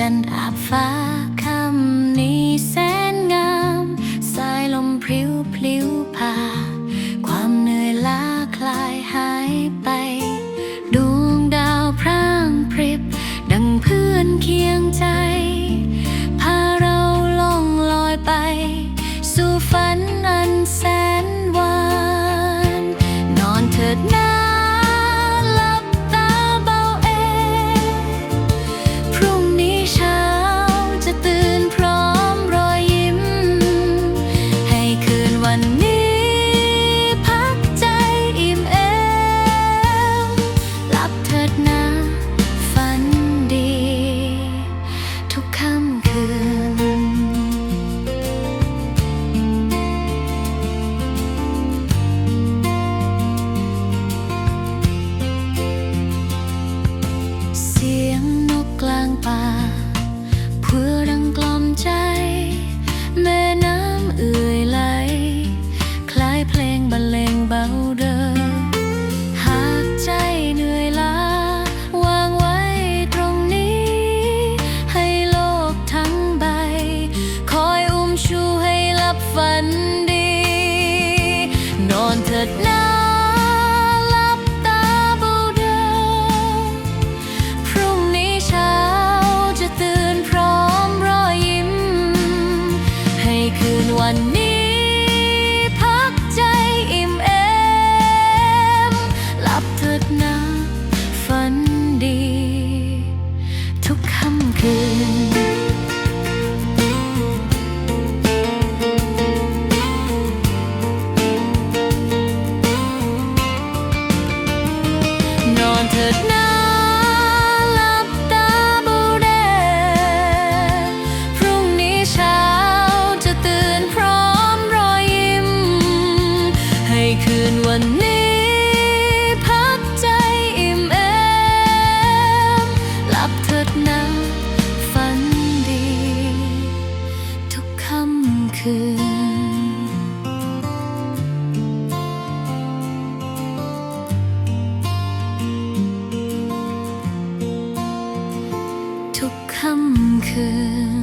ฉันอาบฟ้าคำนี้แสนงาม สายลมพริ้วพลิ้วผ่าความเหนื่อยล้าคลายหายไป ดวงดาวพร่างพริบ ดังเพื่อนเคียงใจ พาเราล่องลอยไป สู่ฝันอันแสนหวาน นอนเถิดนา วันนี้พักใจอิ่มเอมหลับเถิดนะฝันดี ทุกค่ำคืน เสียงนกกลางป่า วันนี้พักใจอิ่มเอมหลับเถิดนะฝันดี ทุกค่ำคืนนอนเถิดนะ คืนวันนี้พักใจอิ่มเอมหลับเถิดนะฝันดี ทุกค่ำคืน ทุกค่ำคืน